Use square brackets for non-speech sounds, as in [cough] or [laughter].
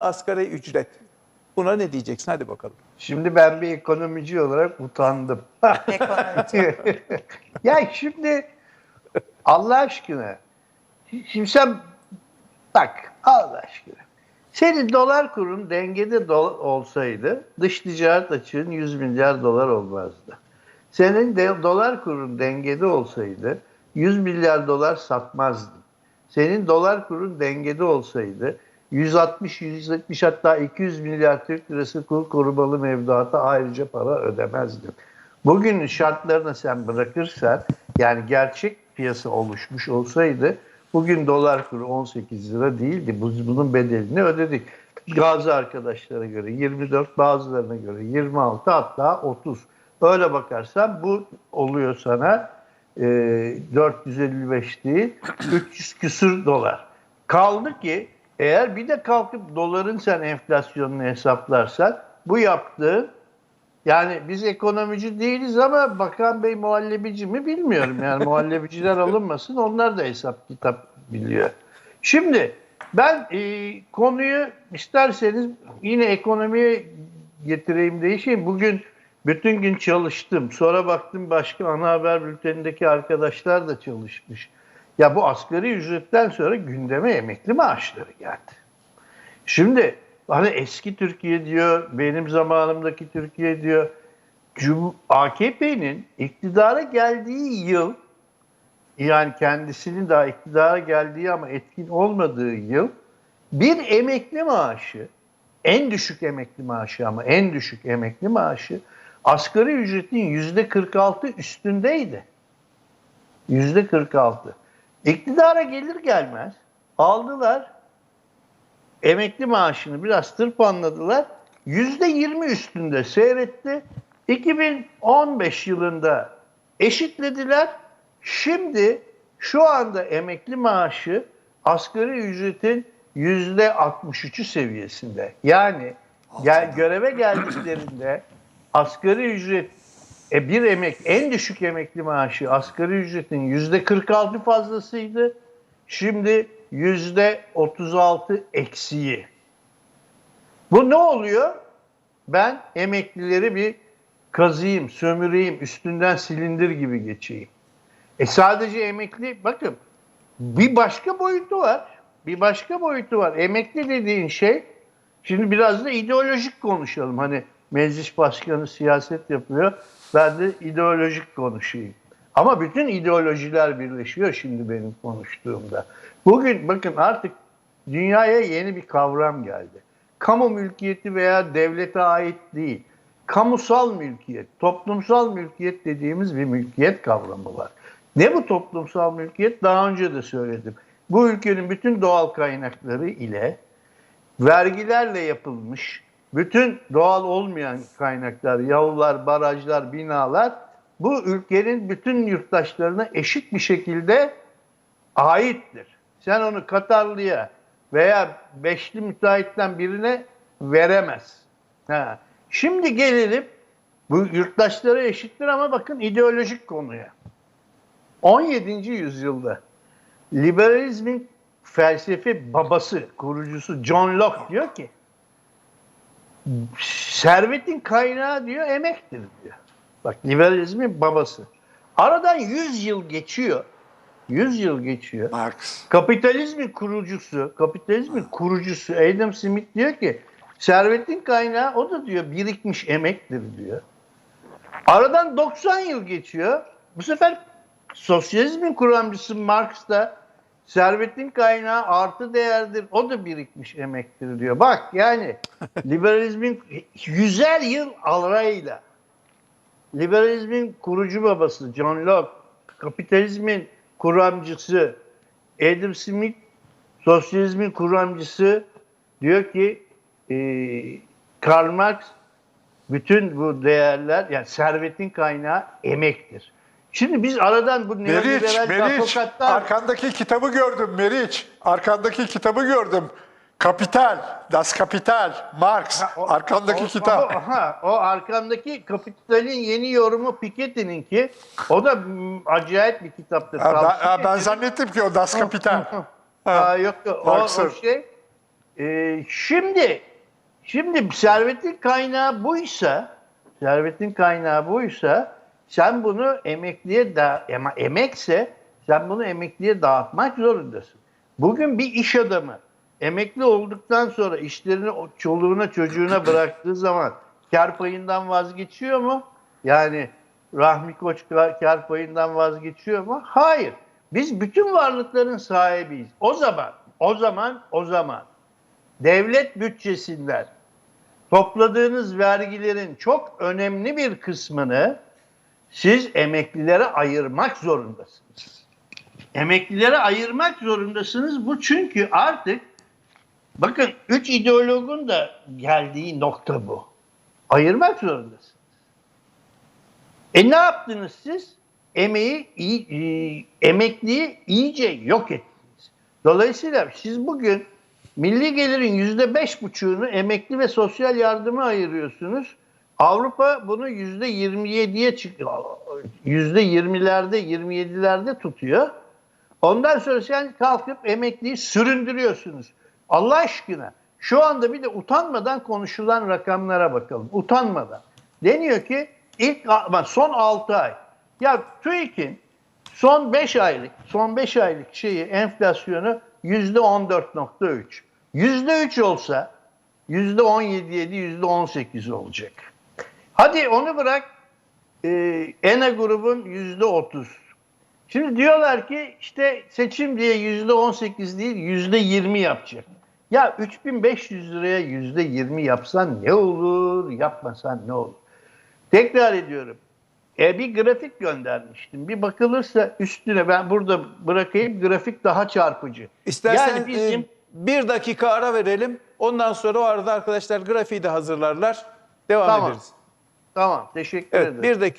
asgari ücret. Buna ne diyeceksin? Hadi bakalım. Şimdi ben bir ekonomici olarak utandım. [laughs] Ekonomici. [laughs] ya şimdi Allah aşkına şimdi sen bak Allah aşkına senin dolar kurun dengede do- olsaydı dış ticaret açığın 100 milyar dolar olmazdı. Senin de dolar kurun dengede olsaydı 100 milyar dolar satmazdın. Senin dolar kurun dengede olsaydı 160, 170 hatta 200 milyar Türk lirası kur korumalı mevduata ayrıca para ödemezdin. Bugünün şartlarını sen bırakırsan yani gerçek piyasa oluşmuş olsaydı bugün dolar kuru 18 lira değildi. Biz bunun bedelini ödedik. Bazı arkadaşlara göre 24, bazılarına göre 26 hatta 30. Öyle bakarsan bu oluyor sana e, 455 değil 300 küsür dolar. Kaldı ki eğer bir de kalkıp doların sen enflasyonunu hesaplarsan bu yaptığın yani biz ekonomici değiliz ama Bakan Bey muhallebici mi bilmiyorum. Yani muhallebiciler [laughs] alınmasın onlar da hesap kitap biliyor. Şimdi ben e, konuyu isterseniz yine ekonomiye getireyim değişeyim. Bugün bütün gün çalıştım. Sonra baktım başka ana haber bültenindeki arkadaşlar da çalışmış. Ya bu asgari ücretten sonra gündeme emekli maaşları geldi. Şimdi hani eski Türkiye diyor, benim zamanımdaki Türkiye diyor. AKP'nin iktidara geldiği yıl, yani kendisinin daha iktidara geldiği ama etkin olmadığı yıl, bir emekli maaşı, en düşük emekli maaşı ama en düşük emekli maaşı, asgari ücretin yüzde 46 üstündeydi. Yüzde 46. İktidara gelir gelmez aldılar emekli maaşını biraz tırpanladılar. Yüzde yirmi üstünde seyretti. 2015 yılında eşitlediler. Şimdi şu anda emekli maaşı asgari ücretin yüzde 63'ü seviyesinde. Yani gel, göreve geldiklerinde asgari ücret e, bir emek en düşük emekli maaşı asgari ücretin yüzde 46 fazlasıydı. Şimdi yüzde 36 eksiği. Bu ne oluyor? Ben emeklileri bir kazıyım, sömüreyim, üstünden silindir gibi geçeyim. E sadece emekli, bakın bir başka boyutu var. Bir başka boyutu var. Emekli dediğin şey, şimdi biraz da ideolojik konuşalım. Hani meclis başkanı siyaset yapıyor, ben de ideolojik konuşayım. Ama bütün ideolojiler birleşiyor şimdi benim konuştuğumda. Bugün bakın artık dünyaya yeni bir kavram geldi. Kamu mülkiyeti veya devlete ait değil. Kamusal mülkiyet, toplumsal mülkiyet dediğimiz bir mülkiyet kavramı var. Ne bu toplumsal mülkiyet? Daha önce de söyledim. Bu ülkenin bütün doğal kaynakları ile vergilerle yapılmış bütün doğal olmayan kaynaklar, yollar, barajlar, binalar bu ülkenin bütün yurttaşlarına eşit bir şekilde aittir. Sen onu Katarlı'ya veya beşli müteahhitten birine veremez. Ha. Şimdi gelelim bu yurttaşlara eşittir ama bakın ideolojik konuya. 17. yüzyılda liberalizmin felsefi babası, kurucusu John Locke diyor ki servetin kaynağı diyor emektir diyor. Bak liberalizmin babası. Aradan 100 yıl geçiyor. 100 yıl geçiyor. Marx. Kapitalizmin kurucusu, kapitalizmin kurucusu Adam Smith diyor ki servetin kaynağı o da diyor birikmiş emektir diyor. Aradan 90 yıl geçiyor. Bu sefer sosyalizmin kuramcısı Marx da servetin kaynağı artı değerdir. O da birikmiş emektir diyor. Bak yani [laughs] liberalizmin yüzer yıl arayla liberalizmin kurucu babası John Locke, kapitalizmin kuramcısı Adam Smith, sosyalizmin kuramcısı diyor ki e, Karl Marx bütün bu değerler yani servetin kaynağı emektir. Şimdi biz aradan bu neoliberal Meriç, advokatlar arkandaki kitabı gördüm Meriç. Arkandaki kitabı gördüm. Kapital, Das Kapital, Marx. O- arkandaki o- kitap. O, aha, o arkamdaki Kapital'in yeni yorumu Piketty'nin ki o da mm, acayip bir kitaptır. Ha, ben, ha, ben zannettim ki o Das Kapital. Aa, yok. O, o şey e, şimdi şimdi servetin kaynağı buysa servetin kaynağı buysa sen bunu emekliye da ama emekse sen bunu emekliye dağıtmak zorundasın. Bugün bir iş adamı emekli olduktan sonra işlerini çoluğuna çocuğuna [clears throat] bıraktığı zaman kar payından vazgeçiyor mu? Yani Rahmi Koç kar payından vazgeçiyor mu? Hayır. Biz bütün varlıkların sahibiyiz. O zaman, o zaman, o zaman devlet bütçesinden topladığınız vergilerin çok önemli bir kısmını siz emeklilere ayırmak zorundasınız. Emeklilere ayırmak zorundasınız. Bu çünkü artık bakın üç ideologun da geldiği nokta bu. Ayırmak zorundasınız. E ne yaptınız siz? Emeği, iyi, iyi- emekliyi iyice yok ettiniz. Dolayısıyla siz bugün milli gelirin yüzde beş buçuğunu emekli ve sosyal yardıma ayırıyorsunuz. Avrupa bunu yüzde yirmi yediye yüzde yirmilerde, yirmi yedilerde tutuyor. Ondan sonra sen kalkıp emekliyi süründürüyorsunuz. Allah aşkına şu anda bir de utanmadan konuşulan rakamlara bakalım. Utanmadan. Deniyor ki ilk son 6 ay. Ya TÜİK'in son 5 aylık son 5 aylık şeyi enflasyonu %14.3. %3 olsa %17.7 %18 olacak. Hadi onu bırak e, ENA grubun %30. Şimdi diyorlar ki işte seçim diye yüzde 18 değil yüzde 20 yapacak. Ya 3500 liraya yüzde 20 yapsan ne olur, yapmasan ne olur? Tekrar ediyorum. E, bir grafik göndermiştim. Bir bakılırsa üstüne ben burada bırakayım grafik daha çarpıcı. İstersen yani bizim e, bir dakika ara verelim. Ondan sonra o arada arkadaşlar grafiği de hazırlarlar. Devam Tamam. ederiz. Tamam teşekkür Evet ederim. bir dakika.